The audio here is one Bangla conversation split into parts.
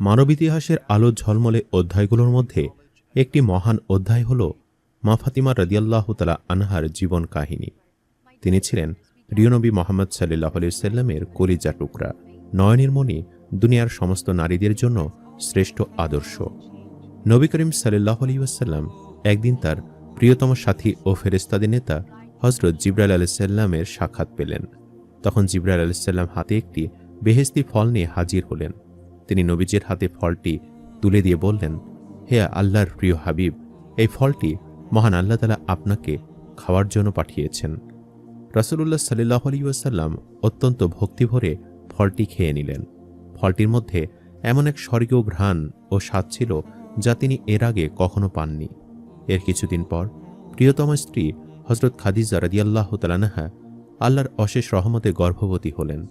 মানব ইতিহাসের আলো ঝলমলে অধ্যায়গুলোর মধ্যে একটি মহান অধ্যায় হল মা ফাতিমা রদিয়াল্লাহ তালা আনহার জীবন কাহিনী। তিনি ছিলেন রিয়নবী মোহাম্মদ সাল্লাহ সাল্লামের কলিজা টুকরা, নয়নের মণি, দুনিয়ার সমস্ত নারীদের জন্য শ্রেষ্ঠ আদর্শ। নবী করিম সাল্লাহ আলিউসাল্লাম একদিন তার প্রিয়তম সাথী ও ফেরেস্তাদের নেতা হজরত জিব্রাইল আলাইসাল্লামের সাক্ষাৎ পেলেন। তখন জিব্রাইল আলাইসাল্লাম হাতে একটি বেহেস্তি ফল নিয়ে হাজির হলেন। তিনি নবীজের হাতে ফলটি তুলে দিয়ে বললেন, হে আল্লাহর প্রিয় হাবিব, এই ফলটি মহান আল্লাহ তালা আপনাকে খাওয়ার জন্য পাঠিয়েছেন। রাসুলুল্লাহ সাল্লাহ আলী ওয়াসাল্লাম অত্যন্ত ভক্তিভরে ফলটি খেয়ে নিলেন। ফলটির মধ্যে এমন এক স্বর্গীয় ঘ্রাণ ও স্বাদ ছিল যা তিনি এর আগে কখনো পাননি। এর কিছুদিন পর প্রিয়তম স্ত্রী হজরত খাদিজা রাদিয়াল্লাহ তালানাহা আল্লাহর অশেষ রহমতে গর্ভবতী হলেন।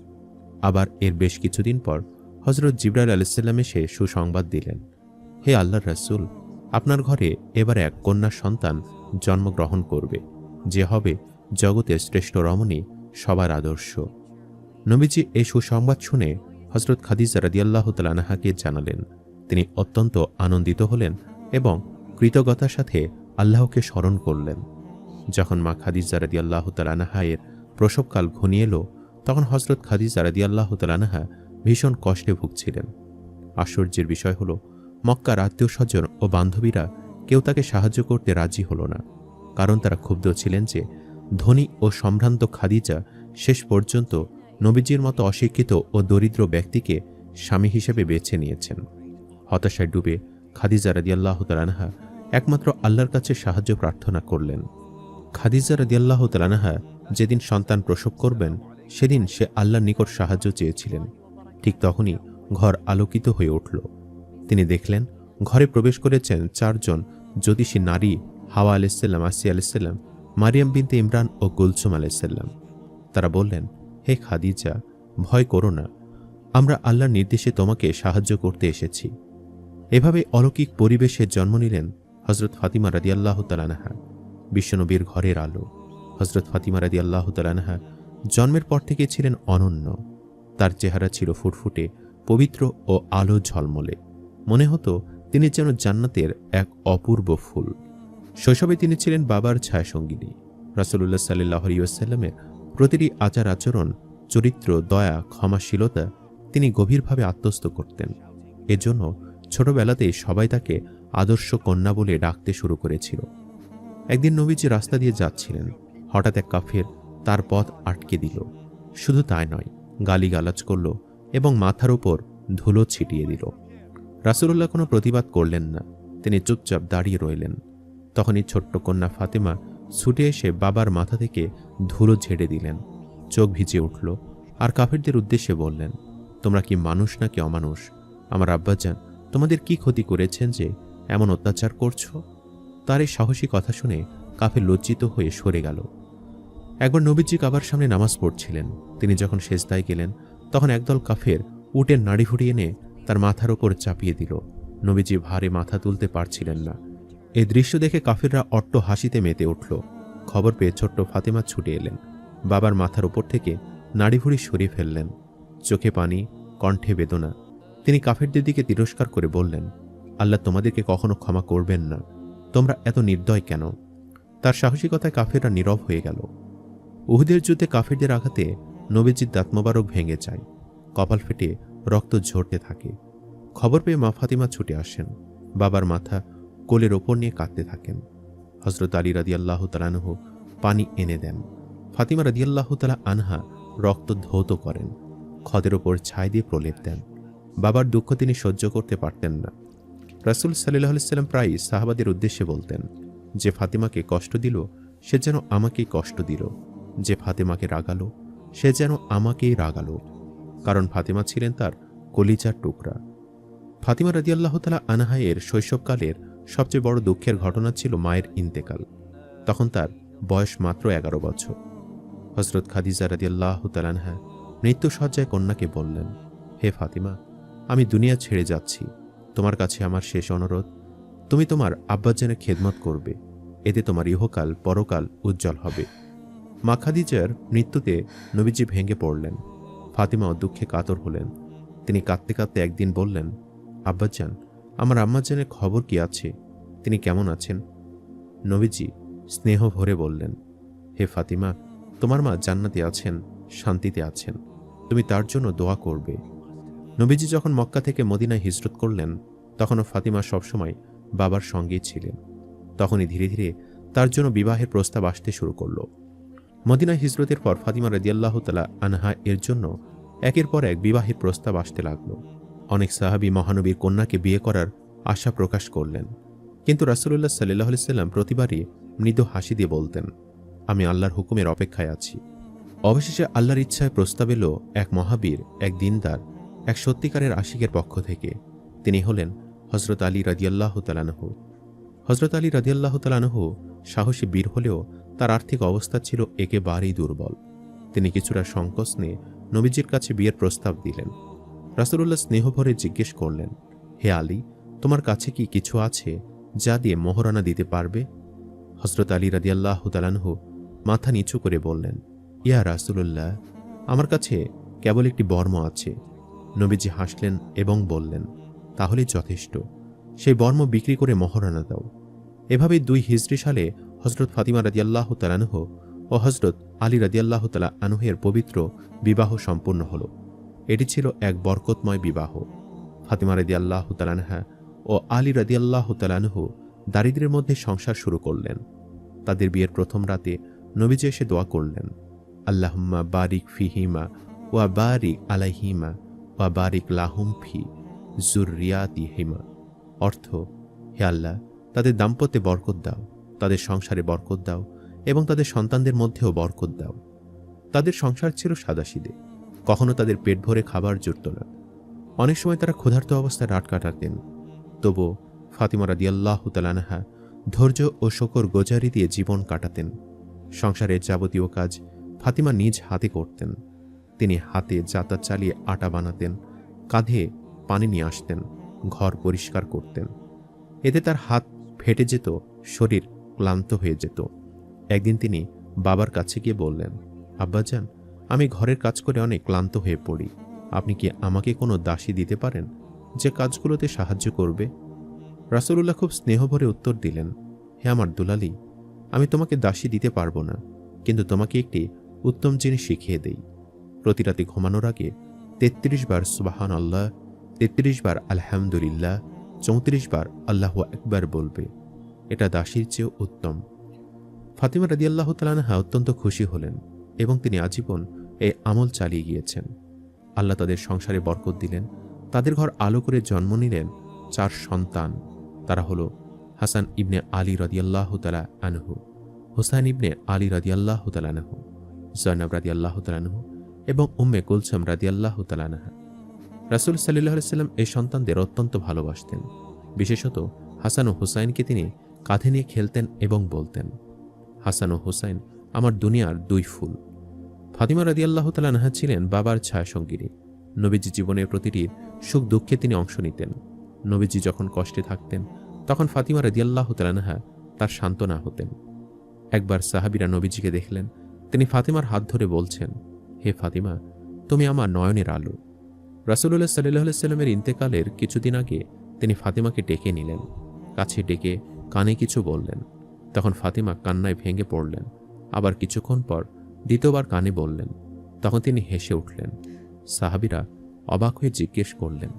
আবার এর বেশ কিছুদিন পর হজরত জিব্রাইল আলাইসাল্লাম এসে সুসংবাদ দিলেন। হে আল্লাহর রাসূল, আপনার ঘরে এবার এক কন্যা সন্তান জন্মগ্রহণ করবে, যে হবে জগতের শ্রেষ্ঠ রমণী, সবার আদর্শ। নবীজি এই সুসংবাদ শুনে হজরত খাদিজা রাদিয়াল্লাহ তালানাহাকে জানালেন, তিনি অত্যন্ত আনন্দিত হলেন এবং কৃতজ্ঞতার সাথে আল্লাহকে স্মরণ করলেন। যখন মা খাদিজা রাদিয়াল্লাহ তালানাহা এর প্রসবকাল ঘনিয়ে এলো, তখন হজরত খাদিজা রাদিয়াল্লাহ তালানাহা ভীষণ কষ্টে ভুগছিলেন। আশ্চর্যের বিষয় হল, মক্কার আত্মীয় স্বজন ও বান্ধবীরা কেউ তাকে সাহায্য করতে রাজি হল না, কারণ তারা ক্ষুব্ধ ছিলেন যে ধনী ও সম্ভ্রান্ত খাদিজা শেষ পর্যন্ত নবীজির মতো অশিক্ষিত ও দরিদ্র ব্যক্তিকে স্বামী হিসেবে বেছে নিয়েছেন। হতাশায় ডুবে খাদিজা রাদিয়াল্লাহ তালানাহা একমাত্র আল্লাহর কাছে সাহায্য প্রার্থনা করলেন। খাদিজা রাদিয়াল্লাহ তালানাহা যেদিন সন্তান প্রসব করবেন, সেদিন সে আল্লাহর নিকট সাহায্য চেয়েছিলেন। ঠিক তখনই ঘর আলোকিত হয়ে উঠল। তিনি দেখলেন, ঘরে প্রবেশ করেছেন চারজন জ্যোতিষী নারী, হাওয়া আলাইসাল্লাম আসিয়া আলাইসাল্লাম মারিয়াম বিনতে ইমরান ও গুলসুম আলাইসাল্লাম তারা বললেন, হে খাদিজা, ভয় করো না। আমরা আল্লাহর নির্দেশে তোমাকে সাহায্য করতে এসেছি। এভাবে অলৌকিক পরিবেশে জন্ম নিলেন হজরত ফাতিমা রাদি আল্লাহ তালানাহা বিশ্বনবীর ঘরের আলো। হজরত ফাতিমা রাদি আল্লাহ তালানাহা জন্মের পর থেকে ছিলেন অনন্য। তার চেহারা ছিল ফুটফুটে, পবিত্র ও আলো ঝলমলে। মনে হতো তিনি যেন জান্নাতের এক অপূর্ব ফুল। শৈশবে তিনি ছিলেন বাবার ছায়াসঙ্গিনী। রাসুল্লাহ সাল্লাহ প্রতিটি আচার আচরণ চরিত্র, দয়া, ক্ষমাশীলতা তিনি গভীরভাবে আত্মস্থ করতেন। এজন্য ছোটবেলাতেই সবাই তাকে আদর্শ কন্যা বলে ডাকতে শুরু করেছিল। একদিন নবীজি রাস্তা দিয়ে যাচ্ছিলেন। হঠাৎ এক কাফের তার পথ আটকে দিল। শুধু তাই নয় গালিগালাজ করল এবং মাথার ওপর ধুলো ছিটিয়ে দিল। রাসুল্লাহ কোনো প্রতিবাদ করলেন না। তিনি চুপচাপ দাঁড়িয়ে রইলেন। তখনই ছোট্ট কন্যা ফাতেমা ছুটে এসে বাবার মাথা থেকে ধুলো ঝেড়ে দিলেন। চোখ ভিজে উঠল আর কাফেরদের উদ্দেশ্যে বললেন, তোমরা কি মানুষ নাকি অমানুষ? আমার আব্বাজান, তোমাদের কি ক্ষতি করেছেন যে এমন অত্যাচার করছ? তার এই সাহসী কথা শুনে কাফের লজ্জিত হয়ে সরে গেল। একবার নবীজি কাবার সামনে নামাজ পড়ছিলেন। তিনি যখন শেষদায় গেলেন, তখন একদল কাফের উটের নাড়ি ফুটিয়ে এনে তার মাথার ওপর চাপিয়ে দিল। নবীজি ভারে মাথা তুলতে পারছিলেন না। এই দৃশ্য দেখে কাফেররা অট্ট হাসিতে মেতে উঠল। খবর পেয়ে ছোট্ট ফাতেমা ছুটে এলেন। বাবার মাথার উপর থেকে নাড়িভুড়ি সরিয়ে ফেললেন। চোখে পানি, কণ্ঠে বেদনা। তিনি কাফেরদের দিকে তিরস্কার করে বললেন, আল্লাহ তোমাদেরকে কখনো ক্ষমা করবেন না। তোমরা এত নির্দয় কেন? তার সাহসিকতায় কাফেররা নীরব হয়ে গেল। উহুদের যুদ্ধে কাফেরদের আঘাতে নবীজির দাঁতমোবারক ভেঙে যায়। কপাল ফেটে রক্ত ঝরতে থাকে। খবর পেয়ে মা ফাতিমা ছুটে আসেন। বাবার মাথা কোলের ওপর নিয়ে কাঁদতে থাকেন। হজরত আলী রাদি আল্লাহ তালানহ পানি এনে দেন। ফাতিমা রাদি আল্লাহ তালা আনহা রক্ত ধৌত করেন। খদের ওপর ছাই দিয়ে প্রলেপ দেন। বাবার দুঃখ তিনি সহ্য করতে পারতেন না। রাসুল সাল্লাহ সাল্লাম প্রায় সাহাবাদের উদ্দেশ্যে বলতেন, যে ফাতিমাকে কষ্ট দিল, সে যেন আমাকেই কষ্ট দিল। যে ফাতেমাকে রাগালো, সে যেন আমাকেই রাগালো, কারণ ফাতেমা ছিলেন তার কলিজার টুকরা। ফাতিমা রাদিয়াল্লাহ তালা আনাহায়ের শৈশবকালের সবচেয়ে বড় দুঃখের ঘটনা ছিল মায়ের ইন্তেকাল। তখন তার বয়স মাত্র এগারো বছর। হজরত খাদিজা রাদিয়াল্লাহ তালানহা মৃত্যুসজ্জায় কন্যাকে বললেন, হে ফাতিমা, আমি দুনিয়া ছেড়ে যাচ্ছি। তোমার কাছে আমার শেষ অনুরোধ, তুমি তোমার আব্বাজানের খেদমত করবে। এতে তোমার ইহকাল, পরকাল উজ্জ্বল হবে। মা খাদিজার মৃত্যুতে নবীজি ভেঙে পড়লেন। ফাতিমাও দুঃখে কাতর হলেন। তিনি কাঁদতে কাঁদতে একদিন বললেন, আব্বাজান, আমার আম্মাজানের খবর কি আছে? তিনি কেমন আছেন? নবীজি স্নেহ ভরে বললেন, হে ফাতিমা, তোমার মা জান্নাতে আছেন, শান্তিতে আছেন। তুমি তার জন্য দোয়া করবে। নবীজি যখন মক্কা থেকে মদিনায় হিজরত করলেন, তখনও ফাতিমা সবসময় বাবার সঙ্গেই ছিলেন। তখনই ধীরে ধীরে তার জন্য বিবাহের প্রস্তাব আসতে শুরু করল। মদিনা হিজরতের পর ফাতিমা রদিয়াল্লাহ তালা আনহা এর জন্য একের পর এক বিবাহের প্রস্তাব আসতে লাগল। অনেক সাহাবী মহানবীর কন্যাকে বিয়ে করার আশা প্রকাশ করলেন। কিন্তু রাসুল্লাহ সাল্লাহ সাল্লাম প্রতিবারই মৃদু হাসি দিয়ে বলতেন, আমি আল্লাহর হুকুমের অপেক্ষায় আছি। অবশেষে আল্লাহর ইচ্ছায় প্রস্তাব এলো এক মহাবীর, এক দিনদার, এক সত্যিকারের আশিকের পক্ষ থেকে। তিনি হলেন হজরত আলী রাজিয়াল্লাহ তালানহু হজরত আলী রাজিয়াল্লাহ তালানহু সাহসী বীর হলেও তার আর্থিক অবস্থা ছিল একেবারেই দুর্বল। তিনি কিছুটা সংকোচ নিয়ে নবীজির কাছে বিয়ের প্রস্তাব দিলেন। রাসুলুল্লাহ স্নেহভরে জিজ্ঞেস করলেন, হে আলী, তোমার কাছে কি কিছু আছে যা দিয়ে মহরানা দিতে পারবে? হজরত আলী রাদিয়াল্লাহ তালানহু মাথা নিচু করে বললেন, ইয়া রাসুলুল্লাহ, আমার কাছে কেবল একটি বর্ম আছে। নবীজি হাসলেন এবং বললেন তাহলে যথেষ্ট। সেই বর্ম বিক্রি করে মহরানা দাও। এভাবেই দুই হিজড়ি সালে হজরত ফাতিমা রাদিয়াল্লাহ তালানহ ও হজরত আলী রাদিয়াল্লাহ তালা আনুহের পবিত্র বিবাহ সম্পূর্ণ হল। এটি ছিল এক বরকতময় বিবাহ। ফাতিমা রাদিয়াল্লাহ তালানহা ও আলী রাদিয়াল্লাহ তালানহ দারিদ্রের মধ্যে সংসার শুরু করলেন। তাদের বিয়ের প্রথম রাতে নবীজি এসে দোয়া করলেন, আল্লাহুম্মা বারিক ফিহিমা ওয়া বারিক আলাইহিমা ওয়া বারিক লাহুম ফি জুরিয়াতি হিমা অর্থ, হে আল্লাহ, তাদের দাম্পত্যে বরকত দাও। তাদের সংসারে বরকত দাও এবং তাদের সন্তানদের মধ্যেও বরকত দাও। তাদের সংসার ছিল সাদাসিদে। কখনো তাদের পেট ভরে খাবার জুটত না। অনেক সময় তারা ক্ষুধার্ত অবস্থায় রাত কাটাতেন। তবু ফাতিমা রাদিয়াল্লাহ তালানাহা ধৈর্য ও শকর গোজারি দিয়ে জীবন কাটাতেন। সংসারের যাবতীয় কাজ ফাতিমা নিজ হাতে করতেন। তিনি হাতে যাতা চালিয়ে আটা বানাতেন, কাঁধে পানি নিয়ে আসতেন, ঘর পরিষ্কার করতেন। এতে তার হাত ফেটে যেত, শরীর ক্লান্ত হয়ে যেত। একদিন তিনি বাবার কাছে গিয়ে বললেন, আব্বাজান, আমি ঘরের কাজ করে অনেক ক্লান্ত হয়ে পড়ি। আপনি কি আমাকে কোনো দাসী দিতে পারেন যে কাজগুলোতে সাহায্য করবে? রাসূলুল্লাহ খুব স্নেহভরে উত্তর দিলেন, হে আমার দুলালি, আমি তোমাকে দাসী দিতে পারব না, কিন্তু তোমাকে একটি উত্তম জিনিস শিখিয়ে দেই। প্রতি রাতে ঘুমানোর আগে তেত্রিশ বার সুবাহান আল্লাহ তেত্রিশ বার আলহামদুলিল্লাহ, চৌত্রিশ বার আল্লাহ একবার বলবে। এটা দাসীর চেয়েও উত্তম। ফাতিমা রাদিয়াল্লাহ তালানহা অত্যন্ত খুশি হলেন এবং তিনি আজীবন এই আমল চালিয়ে গিয়েছেন। আল্লাহ তাদের সংসারে বরকত দিলেন, তাদের ঘর আলো করে জন্ম নিলেন চার সন্তান, তারা হল হাসান ইবনে আলী রদিয়াল্লাহ তালা আনহু, হুসাইন ইবনে আলী রদিয়াল্লাহ তালানহু জয়নাব রাদিয়াল্লাহ তালানহু এবং উম্মে কুলসম রাদিয়াল্লাহ তালানহা রাসুল সাল্লাহ সাল্লাম এই সন্তানদের অত্যন্ত ভালোবাসতেন। বিশেষত হাসান ও হুসাইনকে তিনি কাঁধে নিয়ে খেলতেন এবং বলতেন, হাসান ও হুসাইন আমার দুনিয়ার দুই ফুল। ফাতিমা রাদিয়াল্লাহ তালানহা ছিলেন বাবার ছায়াসঙ্গিনী। নবীজি জীবনের প্রতিটি সুখ দুঃখে তিনি অংশ নিতেন। নবীজি যখন কষ্টে থাকতেন, তখন ফাতিমা রাদিয়াল্লাহ তালানহা তার সান্ত্বনা হতেন। একবার সাহাবিরা নবীজিকে দেখলেন, তিনি ফাতিমার হাত ধরে বলছেন, হে ফাতিমা, তুমি আমার নয়নের আলো। রাসুল্লাহ সাল্লাহ সাল্লামের ইন্তেকালের কিছুদিন আগে তিনি ফাতিমাকে ডেকে নিলেন। কাছে ডেকে কানে কিছু বললেন। তখন ফাতিমা কান্নায় ভেঙে পড়লেন। আবার কিছুক্ষণ পর দ্বিতীয়বার কানে বললেন। তখন তিনি হেসে উঠলেন। সাহাবিরা অবাক হয়ে জিজ্ঞেস করলেন,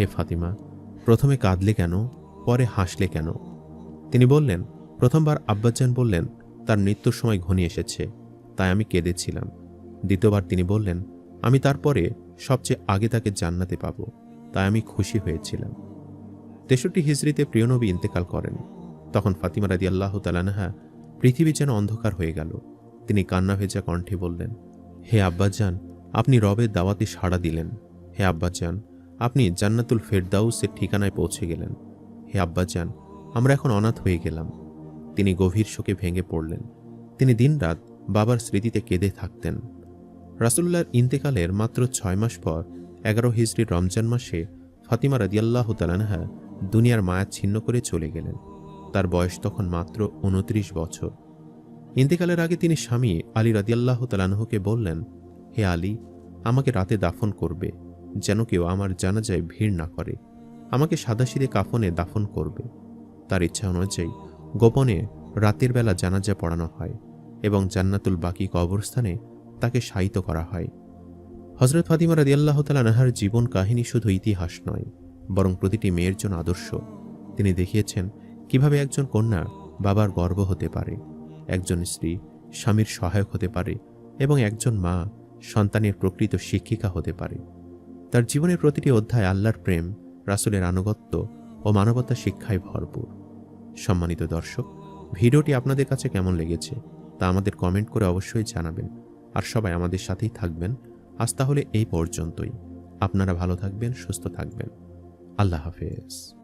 হে ফাতিমা, প্রথমে কাঁদলে কেন? পরে হাসলে কেন? তিনি বললেন, প্রথমবার আব্বাজান বললেন, তার মৃত্যুর সময় ঘনিয়ে এসেছে, তাই আমি কেঁদেছিলাম। দ্বিতীয়বার তিনি বললেন, আমি তারপরে সবচেয়ে আগে তাকে জান্নাতে পাব, তাই আমি খুশি হয়েছিলাম। তেষট্টি হিজড়িতে প্রিয়নবী ইন্তেকাল করেন। তখন ফাতিমা রাদি আল্লাহ তালানাহা পৃথিবী যেন অন্ধকার হয়ে গেল। তিনি কান্না ভেজা কণ্ঠে বললেন, হে আব্বাজান, আপনি রবের দাওয়াতে সাড়া দিলেন। হে আব্বাজান, আপনি জান্নাতুল ফেরদাউসের ঠিকানায় পৌঁছে গেলেন। হে আব্বাজান, আমরা এখন অনাথ হয়ে গেলাম। তিনি গভীর শোকে ভেঙে পড়লেন। তিনি দিনরাত বাবার স্মৃতিতে কেঁদে থাকতেন। রাসুল্লাহর ইন্তেকালের মাত্র ছয় মাস পর, এগারো হিজড়ির রমজান মাসে ফাতিমা রাদিয়াল্লাহ তালানহা দুনিয়ার মায়া ছিন্ন করে চলে গেলেন। তার বয়স তখন মাত্র উনত্রিশ বছর। ইন্তেকালের আগে তিনি স্বামী আলী রাদিয়াল্লাহ তালানহকে বললেন, হে আলী, আমাকে রাতে দাফন করবে, যেন কেউ আমার জানাজায় ভিড় না করে। আমাকে সাদাশিদে কাফনে দাফন করবে। তার ইচ্ছা অনুযায়ী গোপনে রাতের বেলা জানাজা পড়ানো হয় এবং জান্নাতুল বাকি কবরস্থানে তাকে শায়িত করা হয়। হজরত ফাতিমা রাদি আল্লাহ তালাহার জীবন কাহিনী শুধু ইতিহাস নয়, বরং প্রতিটি মেয়ের জন্য আদর্শ। তিনি দেখিয়েছেন কীভাবে একজন কন্যা বাবার গর্ব হতে পারে, একজন স্ত্রী স্বামীর সহায়ক হতে পারে এবং একজন মা সন্তানের প্রকৃত শিক্ষিকা হতে পারে। তার জীবনের প্রতিটি অধ্যায় আল্লাহর প্রেম, রাসুলের আনুগত্য ও মানবতা শিক্ষায় ভরপুর। সম্মানিত দর্শক, ভিডিওটি আপনাদের কাছে কেমন লেগেছে তা আমাদের কমেন্ট করে অবশ্যই জানাবেন। আর সবাই আমাদের সাথেই থাকবেন। আজ তাহলে এই পর্যন্তই। আপনারা ভালো থাকবেন, সুস্থ থাকবেন। আল্লাহ হাফেজ।